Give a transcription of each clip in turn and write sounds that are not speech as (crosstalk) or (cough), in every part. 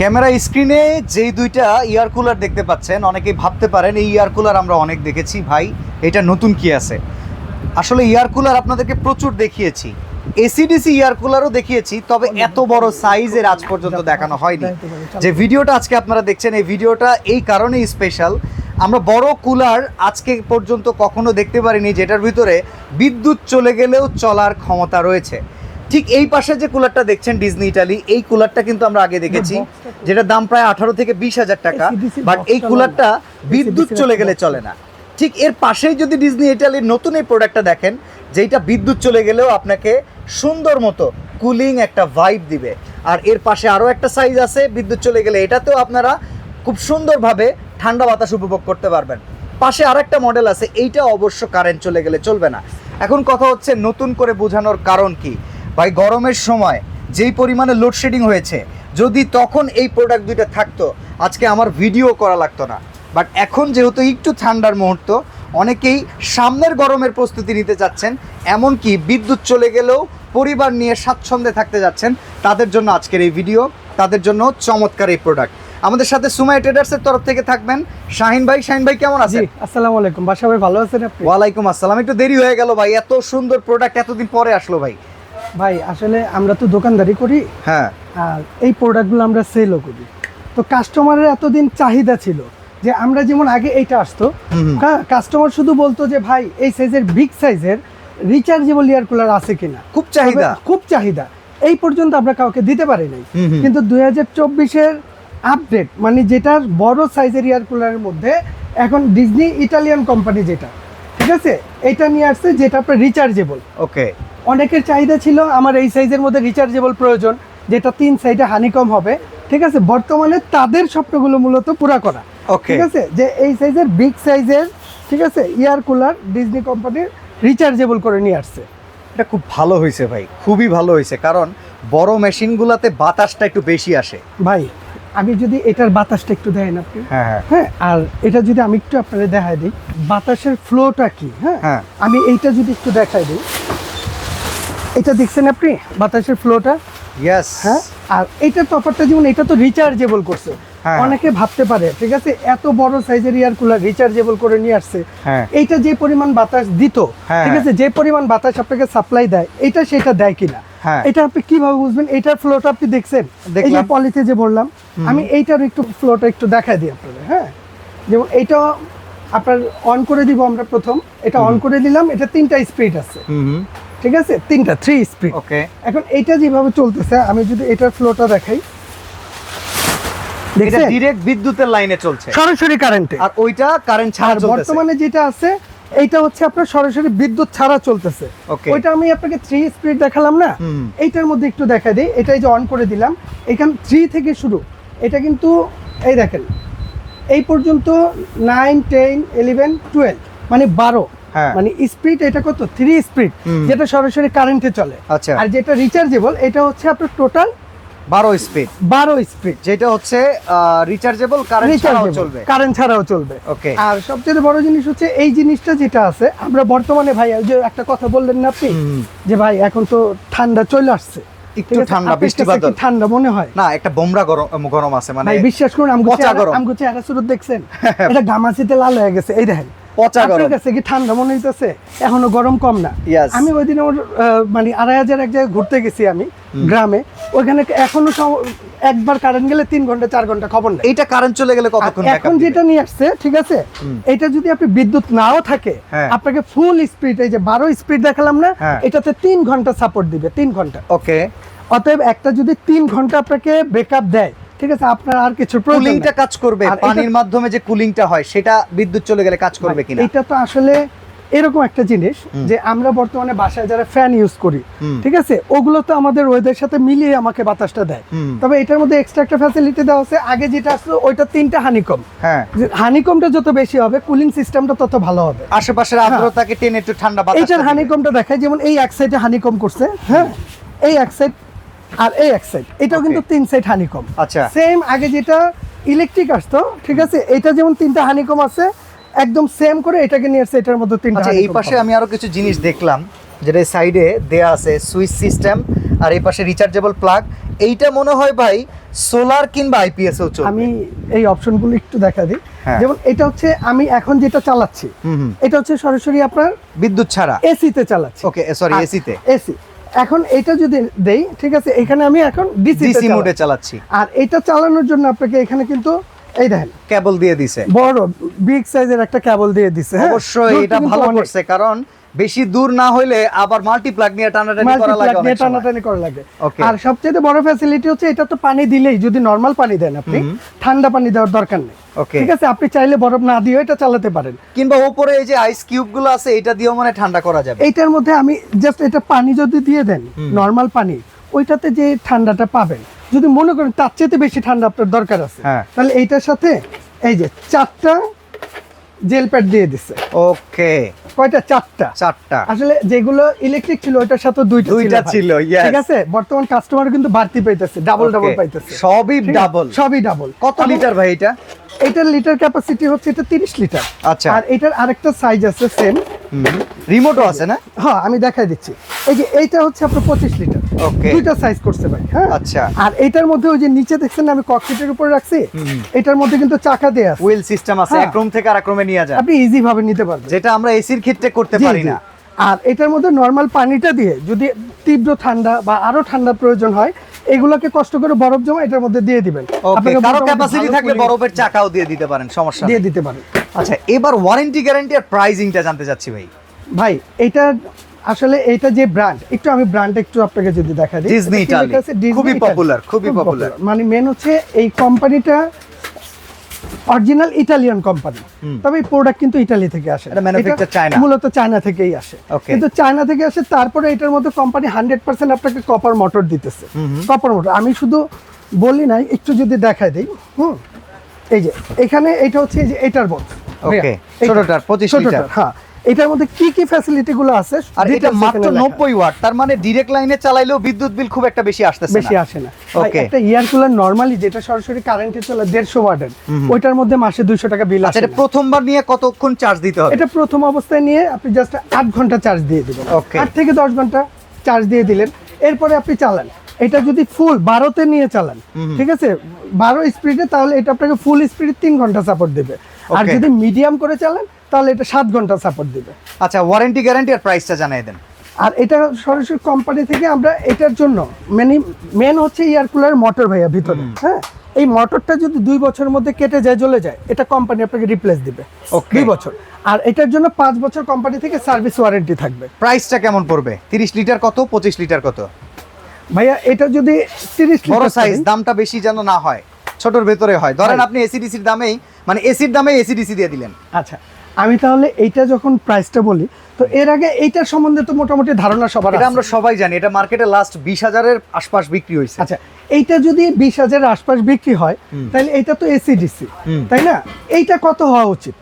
Camera স্ক্রিনে যেই দুইটা ইয়ার কুলার দেখতে পাচ্ছেন, অনেকেই ভাবতে পারেন এই ইয়ার কুলার আমরা অনেক দেখেছি, ভাই, এটা নতুন কি আছে? আসলে ইয়ার কুলার আপনাদেরকে প্রচুর দেখিয়েছি। এসিডিসি ইয়ার কুলারও দেখিয়েছি, তবে এত বড় সাইজের আজ পর্যন্ত দেখানো হয়নি। যে ভিডিওটা আজকে আপনারা দেখছেন, এই ভিডিওটা এই কারণেই স্পেশাল আমরা বড় কুলার আজকে পর্যন্ত কখনো দেখতে পারিনি, যেটার ভিতরে বিদ্যুৎ চলে গেলেও চলার ক্ষমতা রয়েছে। ঠিক এই পাশে যে কুলারটা দেখছেন ডিজনি ইটালি এই কুলারটা কিন্তু আমরা আগে দেখেছি যেটার দাম প্রায় আঠারো থেকে বিশ হাজার টাকা বাট এই কুলারটা বিদ্যুৎ চলে গেলে চলে না। ঠিক এর পাশেই যদি ডিজনি ইটালির নতুন এই প্রোডাক্টটা দেখেন যেটা বিদ্যুৎ চলে গেলেও আপনাকে সুন্দর মতো কুলিং একটা ভাইব দিবে। আর এর পাশে আরও একটা সাইজ আছে বিদ্যুৎ চলে গেলে এটাতেও আপনারা খুব সুন্দরভাবে ঠান্ডা বাতাস উপভোগ করতে পারবেন। পাশে আরেকটা মডেল আছে এইটা অবশ্য কারেন্ট চলে গেলে চলবে না। এখন কথা হচ্ছে নতুন করে বোঝানোর কারণ কি? ভাই গরমের সময় যেই পরিমাণে লোডশেডিং হয়েছে যদি তখন এই প্রোডাক্ট দুইটা থাকতো আজকে আমার ভিডিও করা লাগতো না। বাট এখন যেহেতু একটু ঠান্ডার মুহূর্ত অনেকেই সামনের গরমের প্রস্তুতি নিতে চাচ্ছেন এমনকি বিদ্যুৎ চলে গেলেও পরিবার নিয়ে স্বাচ্ছন্দ্যে থাকতে যাচ্ছেন তাদের জন্য আজকের এই ভিডিও তাদের জন্য চমৎকার এই প্রোডাক্ট আমাদের সাথে সুমাই ট্রেডার্সের তরফ থেকে থাকবেন। শাহিন ভাই শাহিন ভাই কেমন আছেন? আসসালামু আলাইকুম। বাসা ভাই ভালো আছেন আপনি? ওয়ালাইকুম আসসালাম। একটু দেরি হয়ে গেল ভাই এত সুন্দর প্রোডাক্ট এতদিন পরে আসলো ভাই। ভাই আসলে আমরা তো দোকানদারি করি। হ্যাঁ। আর এই প্রোডাক্টগুলো আমরা সেলও করি। তো কাস্টমারের এতদিন চাহিদা ছিল যে আমরা যেমন আগে এইটা আসতো। কাস্টমার শুধু বলতো যে ভাই এই সাইজের বিগ সাইজের রিচার্জেবল এয়ার কুলার আছে কিনা? খুব চাহিদা। খুব চাহিদা। এই পর্যন্ত আমরা কাউকে দিতে পারি নাই। কিন্তু দুই হাজার চব্বিশের আপডেট মানে যেটার বড় সাইজের এয়ার কুলারের মধ্যে এখন ডিজনি ইটালিয়ান কোম্পানি যেটা ঠিক আছে? এটা নিয়ে আসছে যেটা আপনার রিচার্জেবল ওকে অনেকের চাহিদা ছিল আমার এই সাইজের মধ্যে রিচার্জেবল প্রয়োজন যেটা তিন সাইডে হানিকম হবে। ঠিক আছে? বর্তমানে তাদের স্বপ্নগুলো মূলত পুরা করা। ঠিক আছে? যে এই সাইজের বিগ সাইজের ঠিক আছে? এয়ার কুলার ডিজনি কোম্পানির রিচার্জেবল করে নিয়ে আসছে। এটা খুব ভালো হয়েছে ভাই খুবই ভালো হয়েছে। কারণ বড় মেশিনগুলোতে বাতাসটা একটু বেশি আসে। ভাই আমি যদি এটার বাতাসটা একটু দেন আপনি। হ্যাঁ হ্যাঁ। হ্যাঁ আর এটা যদি আমি একটু আপনাদের দেখাই দিই বাতাসের ফ্লোটা কি হ্যাঁ? হ্যাঁ। আমি এইটা যদি একটু দেখাই দিই এটা দেখছেন আপনি বাতাসের ফ্লোটা ইয়েস হ্যাঁ আর এইটার তফাৎটা যেমন এটা তো রিচার্জেবল করছে। অনেকে ভাবতে পারে ঠিক আছে এত বড় সাইজের এয়ার কুলার রিচার্জেবল করে নিয়ে আসছে। এইটা যে পরিমাণ বাতাস দিত ঠিক আছে যে পরিমাণ বাতাস আপনাকে সাপ্লাই দেয় এটা সেটা দেয় কিনা। এটা আপনি কীভাবে বুঝবেন? এটার ফ্লোটা আপনি দেখছেন? এই যে দেখলাম। পলিতে যে বললাম আমি এইটার একটু ফ্লোটা একটু দেখাই দিই আপনাদের হ্যাঁ? যেমন এটা আপনার অন করে দিব আমরা প্রথম এটা অন করে দিলাম এটা তিনটা স্পিড আছে। ঠিক আছে? তিনটা থ্রি স্পিড ওকে এখন এইটা যেভাবে চলতেছে আমি যদি এটার ফ্লোটা দেখাই। এটা দেখছেন? ডিরেক্ট বিদ্যুতের লাইনে চলছে। সরাসরি কারেন্টে আর ওইটা কারেন্ট ছাড়া আর চলতেছে। বর্তমানে যেটা আছে এইটা হচ্ছে আপনার সরাসরি বিদ্যুৎ ছাড়া চলতেছে. ওইটা আমি আপনাকে থ্রি স্পিড দেখালাম না? এইটার মধ্যে একটু দেখা দিই। এটাই যে অন করে দিলাম এখান থ্রি থেকে শুরু। এটা কিন্তু এই দেখেন এই পর্যন্ত নাইন টেন ইলেভেন টুয়েলভ মানে বারো হ্যাঁ। মানে স্পিড এটা কত? থ্রি স্পিড যেটা সরাসরি কারেন্টে চলে। আচ্ছা। আর যেটা রিচার্জেবল এটা হচ্ছে আপনার টোটাল বারো স্পিড বারো স্পিড যেটা হচ্ছে রিচার্জেবল কারেন্ট ছাড়াও চলবে। কারেন্ট ছাড়াও চলবে। Okay. আর সবচেয়ে বড় জিনিস হচ্ছে এই জিনিসটা যেটা আছে আমরা বর্তমানে ভাই যে একটা কথা বললেন না আপনি? যে ভাই এখন তো ঠান্ডা চলে আসছে। একটু ঠান্ডা, বৃষ্টি বাদল। ঠান্ডা মনে হয়? না একটা বোমরা গরম গরম আছে মানে বিশ্বাস করুন আমি চেহারা দেখছেন? (laughs) এটা গামাচিতে লাল হয়ে গেছে। এই দেখেন পচা গরম। কাছে কি ঠান্ডা মনে হইতেছে? এখনও গরম কম না। আমি ওই দিন মানে আড়াই হাজার এক জায়গায় ঘুরতে গেছি আমি গ্রামে। ওইখানে এখনও একবার কারেন্ট গেলে তিন ঘণ্টা চার ঘণ্টা খবর নেই। এইটা কারেন্ট চলে গেলে কতক্ষণ এখন যেটা নিয়ে আসছে ঠিক আছে? এটা যদি আপনি বিদ্যুৎ নাও থাকে হ্যাঁ। আপনাকে ফুল স্পিড এই যে বারো স্পিড দেখালাম না হ্যাঁ। এটাতে তিন ঘণ্টা সাপোর্ট দিবে তিন ঘণ্টা। ওকে অতএব একটা যদি তিন ঘণ্টা আপনাকে ব্রেকআপ দেয় ঠিক আছে আপনার আর কিছু কুলিংটা কাজ করবে পানির মাধ্যমে যে কুলিংটা হয় সেটা বিদ্যুৎ চলে গেলে কাজ করবে কিনা? এটা তো আসলে এরকম একটা জিনিস যে আমরা বর্তমানে বাসায় যারা ফ্যান ইউজ করি ঠিক আছে ওগুলো তো আমাদের ওয়েদার সাথে মিলিয়ে আমাকে বাতাসটা দেয়। তবে এটার মধ্যে এক্সট্রা একটা ফ্যাসিলিটি দেওয়া আছে আগে যেটা আসলো ওইটা তিনটা হানিকম হ্যাঁ। হানিকমটা যত বেশি হবে কুলিং সিস্টেমটা তত ভালো হবে। আশেপাশের আর্দ্রতাকে টেনে একটু ঠান্ডা বাতাস এইটার হানিকমটা দেখায় যেমন এই এক সাইডে হানিকম করছে হ্যাঁ এই এক সাইড আর এই এক সাইড এটাও কিন্তু তিন সাইড হানিকম আচ্ছা। সেম আগে যেটা ইলেকট্রিক আসতো ঠিক আছে এটা যেমন তিনটা হানিকম আছে একদম সেম করে এটাকে নিয়ে আসছে এটার মধ্যে তিনটা আচ্ছা এই পাশে আমি আরও কিছু জিনিস দেখলাম যেটা সাইডে দেয়া আছে সুইচ সিস্টেম আর এই পাশে রিচার্জেবল প্লাগ এইটা মনে হয় ভাই সোলার কিংবা আইপিএস ও আমি এই অপশনগুলো একটু দেখা দিই। হ্যাঁ। যেমন এটা হচ্ছে আমি এখন যেটা চালাচ্ছি এটা হচ্ছে সরাসরি আপনার বিদ্যুৎ ছাড়া। এসিতে চালাচ্ছি। ওকে সরি এসিতে এসি এখন এটা যদি দেই ঠিক আছে এখানে আমি এখন ডিসি মোডে চালাচ্ছি। আর এটা চালানোর জন্য আপনাকে এখানে কিন্তু এই দেখেন কেবল দিয়ে দিছে। বড় বিগ সাইজের একটা কেবল দিয়ে দিছে হ্যাঁ? অবশ্যই এটা ভালো। করছে কারণ বেশি দূর না হইলে আবার মাল্টি প্লাগ নিয়ে টানাটানি করা লাগে নিয়ে টানাটানি করা লাগে. আর সবচেয়ে বড় ফ্যাসিলিটি হচ্ছে এটা তো পানি দিলেই যদি নরমাল পানি দেন আপনি ঠান্ডা পানি দেওয়ার দরকার নেই. ঠিক আছে আপনি চাইলে বরফ না দিয়েও এটা চালাতে পারেন। কিংবা উপরে এই যে আইস কিউবগুলো আছে এটা দিয়েও মানে ঠান্ডা করা যাবে। এইটার মধ্যে আমি জাস্ট এটা পানি যদি দিয়ে দেন নর্মাল পানি ওইটাতে যে ঠান্ডাটা পাবেন যদি মনে করেন তার চেয়ে বেশি ঠান্ডা আপনার দরকার আছে হ্যাঁ। তাহলে এইটার সাথে এই যে চারটা জেল প্যাড দিয়ে দিছে। ওকে। কয়টা? চারটা। চারটা। আসলে যেগুলো ইলেকট্রিক ছিল ওটার সাথে দুইটা দুইটা ছিল, ঠিক আছে? বর্তমান কাস্টমার কিন্তু বাড়তি পাইতেছে ডাবল ডাবল পাইতেছে। সবই ডাবল সবই ডাবল কত লিটার ভাই এটা? এটার লিটার ক্যাপাসিটি হচ্ছে এটা 30 লিটার আচ্ছা। আর এটার আরেকটা সাইজ আছে সেম রিমোটও আছে না? হ্যাঁ আমি দেখাই দিচ্ছি। এই যে এইটা হচ্ছে আপনার 25 লিটার। Okay. দুইটা সাইজ করছে ভাই হ্যাঁ? আচ্ছা। আর এটার মধ্যে ওই যে নিচে দেখছেন আমি ককপিটের উপর রাখছি? এটার মধ্যে কিন্তু চাকা দেয়া আছে। হুইল সিস্টেম আছে হ্যাঁ। এক রুম থেকে আরেক রুমে নিয়ে যায় আপনি ইজি ভাবে নিতে পারবেন। যেটা আমরা এসির ক্ষেত্রে করতে পারি না। আর এটার মধ্যে নর্মাল পানিটা দিয়ে যদি তীব্র ঠান্ডা বা আরও ঠান্ডা প্রয়োজন হয় এগুলোকে কষ্ট করে বরফ জমা এটার মধ্যে দিয়ে দিবেন। ওকে আপনাকে ক্যাপাসিটি থাকলে বরফের চাকাও দিয়ে দিতে পারেন সমস্যা দিয়ে দিতে পারেন। আচ্ছা এবার ওয়ারেন্টি গ্যারান্টি আর প্রাইজিংটা জানতে চাচ্ছি ভাই ভাই এটা আসলে এটা যে ব্র্যান্ড একটু আমি ব্র্যান্ড একটু আপনাকে যদি দেখা দিই আছে? Disney খুবই পপুলার খুবই খুব popular। মানে মেন হচ্ছে এই কোম্পানিটা অরিজিনাল ইটালিয়ান কোম্পানি। তবে প্রোডাক্ট কিন্তু ইটালি থেকে আসে। মূলত চায়না থেকেই আসে. কিন্তু চায়না থেকে আসে তারপরে এটার মধ্যে কোম্পানি হান্ড্রেড পার্সেন্ট আপনাকে কপার মোটর দিতেছে। কপার মোটর আমি শুধু বলি নাই একটু যদি দেখাই দিই হুম এই যে এখানে এটা হচ্ছে যে এটার বক্স Okay, ছোটটার, 25 লিটার। হ্যাঁ এটার মধ্যে কি কি ফ্যাসিলিটি গুলো আছে? আর এটা মাত্র এখানে লেখা। নব্বই ওয়াট তার মানে ডিরেক্ট লাইনে চালাইলেও বিদ্যুৎ বিল খুব একটা বেশি আসতেছে বেশি আসে না। একটা ইয়ার কুলার নরমালি যেটা সরাসরি কারেন্টে চলে দেড়শো ওয়াটের ওইটার মধ্যে মাসে দুইশো টাকা বিল আচ্ছা আসে এটা প্রথমবার নিয়ে কতক্ষণ চার্জ দিতে হবে? এটা প্রথম অবস্থায় নিয়ে আপনি জাস্ট আট ঘণ্টা চার্জ দিয়ে দিবেন। Okay. আট থেকে দশ ঘণ্টা চার্জ দিয়ে দিলেন। এরপরে আপনি চালান। এটা যদি ফুল বারোতে নিয়ে চালান ঠিক আছে? বারো স্পিডে তাহলে এটা আপনাকে ফুল স্পিডে তিন ঘণ্টা সাপোর্ট দেবে। আর যদি মিডিয়াম করে চালান তাহলে এটা সাত ঘণ্টা সাপোর্ট দিবে। আচ্ছা ওয়ারেন্টি গ্যারান্টি আর প্রাইসটা জানাই দেন। আর এটা সরাসরি কোম্পানি থেকে আমরা এটার জন্য মানে মেন হচ্ছে এয়ার কুলার মোটর ভাইয়া ভিতরে হ্যাঁ? এই মোটরটা যদি দুই বছরের মধ্যে কেটে যায় চলে যায় এটা কোম্পানি আপনাকে রিপ্লেস দিবে. দুই বছর। আর এটার জন্য পাঁচ বছর কোম্পানি থেকে সার্ভিস ওয়ারেন্টি থাকবে। প্রাইসটা কেমন পড়বে? তিরিশ লিটার কত পঁচিশ লিটার কত? ভাইয়া এটা যদি তিরিশ বড় সাইজ দামটা বেশি যেন না হয়। ছোটর ভেতরে হয়। ধরেন। আপনি এসিডিসির দামেই মানে এসির দামে এসিডিসি দিয়ে দিলেন। আচ্ছা আমি তাহলে এইটা যখন প্রাইসটা বলি তো এর আগে এইটার সম্বন্ধে তো মোটামুটি ধারণা সবার এটা আমরা সবাই জানি এটা মার্কেটে লাস্ট বিশ হাজারের আশপাশ বিক্রি হয়েছে। আচ্ছা এইটা যদি বিশ হাজারের আশপাশ বিক্রি হয় তাহলে এটা তো এসিডিসি। তাই না? এইটা কত হওয়া উচিত?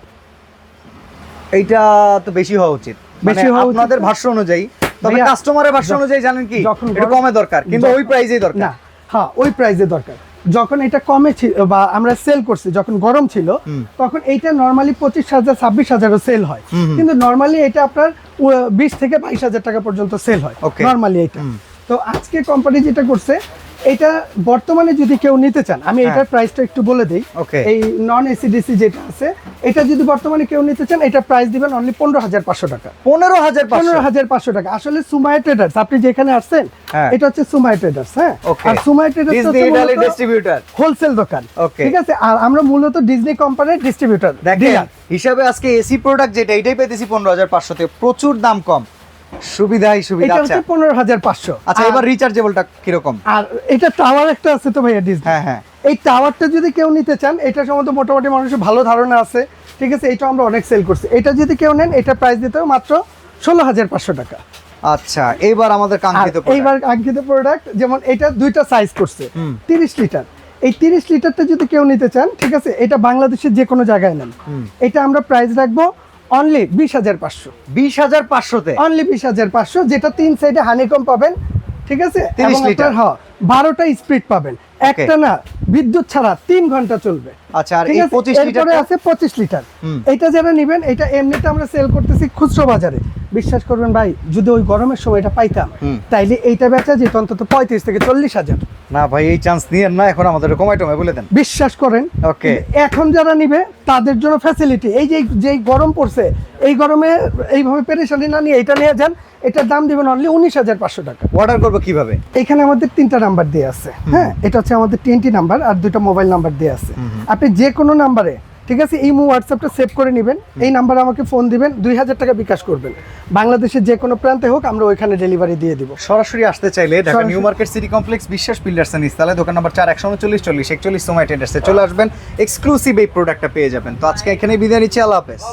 এইটা তো বেশি হওয়া উচিত। মানে বেশি হওয়া আপনাদের ভাষ্য অনুযায়ী তবে কাস্টমারের ভাষ্য অনুযায়ী জানেন কি যখন কমে দরকার কিন্তু ওই প্রাইজেই দরকার। হ্যাঁ ওই প্রাইসে দরকার। যখন এটা কমে ছিল বা আমরা সেল করছি যখন গরম ছিল তখন এইটা নর্মালি পঁচিশ হাজার ছাব্বিশ হাজারও সেল হয়। কিন্তু নর্মালি এটা আপনার বিশ থেকে বাইশ হাজার টাকা পর্যন্ত সেল হয়. নর্মালি এটা তো আজকে কোম্পানি যেটা করছে এটা বর্তমানে যদি কেউ নিতে চান আমি হ্যাঁ। এটার প্রাইসটা একটু বলে দিই। এই নন এসিডিসি যেটা আছে এটা যদি বর্তমানে কেউ নিতে চান এটা প্রাইস দিবেন অনলি পনেরো হাজার পাঁচশো টাকা। পনেরো হাজার পনেরো হাজার পাঁচশো টাকা। আসলে সুমাই ট্রেডার্স আপনি যেখানে আসছেন হ্যাঁ। এটা হচ্ছে সুমাই ট্রেডার্স হ্যাঁ? আর সুমাই ট্রেডার্স ডিস্ট্রিবিউটর হোলসেল দোকান. ঠিক আছে? আর আমরা মূলত ডিজনি কোম্পানির ডিস্ট্রিবিউটর দেখেন হিসাবে আজকে এসি প্রোডাক্ট যেটা এটাই পেতেছি পনেরো হাজার পাঁচশোতে। প্রচুর দাম কম। সুবিধাই সুবিধা এটা আচ্ছা। হচ্ছে পনেরো হাজার পাঁচশো। আচ্ছা এবার রিচার্জেবলটা কীরকম? আর এটা টাওয়ার একটা আছে তো ভাইয়া হ্যাঁ হ্যাঁ। এই টাওয়ারটা যদি কেউ নিতে চান এটা সম্বন্ধে মোটামুটি মানুষের ভালো ধারণা আছে। ঠিক আছে এটা আমরা অনেক সেল করছি। এটা যদি কেউ নেন এটা প্রাইস দিতে হবে মাত্র ষোলো হাজার পাঁচশো টাকা। আচ্ছা এইবার আমাদের কাঙ্ক্ষিত এইবার আঙ্কিত প্রোডাক্ট যেমন এটা দুইটা সাইজ করছে। তিরিশ লিটার এই তিরিশ লিটারটা যদি কেউ নিতে চান ঠিক আছে এটা বাংলাদেশের যে কোনো জায়গায় নেন। এটা আমরা প্রাইস রাখব অনলি বিশ হাজার পাঁচশো। বিশ হাজার পাঁচশোতে? অনলি বিশ হাজার পাঁচশো যেটা তিন সাইডে হানিকম পাবেন ঠিক আছে? তিরিশ লিটার। হ্যাঁ বারোটা স্পিড পাবেন। একটা না বিদ্যুৎ ছাড়া তিন ঘণ্টা চলবে। আচ্ছা আর পঁচিশ লিটার আছে পঁচিশ লিটার এটা যারা নেবেন এটা এমনিতে আমরা সেল করতেছি খুচরো বাজারে। বিশ্বাস করবেন ভাই যদি ওই গরমের সময় এটা পাইতাম। তাইলে এইটা বেচা যেত অন্তত পঁয়ত্রিশ থেকে চল্লিশ হাজার। না ভাই এই চান্স নিয়েন না এখন আমাদের কমাই টমাই বলে দেন। বিশ্বাস করেন ওকে এখন যারা নিবে তাদের জন্য ফ্যাসিলিটি এই যে যেই গরম পড়ছে এই গরমে এইভাবে পেরেশানি না নিয়ে এটা নিয়ে যান এটার দাম দিবেন অনলি উনিশ হাজার পাঁচশো টাকা। অর্ডার করব কীভাবে? এখানে আমাদের তিনটা নাম্বার দিয়ে আছে হ্যাঁ? এটা হচ্ছে আমাদের টিএনটি নাম্বার আর দুটো মোবাইল নাম্বার দিয়ে আছে। আপনি যে কোনো নাম্বারে ঠিক আছে? এই হোয়াটসঅ্যাপটা সেভ করে নেবেন। এই নাম্বারে আমাকে ফোন দিবেন দুই হাজার টাকা বিকাশ করবেন। বাংলাদেশের যে কোনো প্রান্তে হোক আমরা ওইখানে ডেলিভারি দিয়ে দিব। সরাসরি আসতে চাইলে Dhaka new market city complex Biswas builders and ইস্তালে দোকান নম্বর চার একশো উনচল্লিশ চল্লিশ একচল্লিশ সময় টেন্ডার্সে চলে আসবেন। এক্সক্লুসিভ এই প্রোডাক্টটা পেয়ে যাবেন। তো আজকে এখানে বিদায় নিচ্ছি আল্লাহ হাফেজ।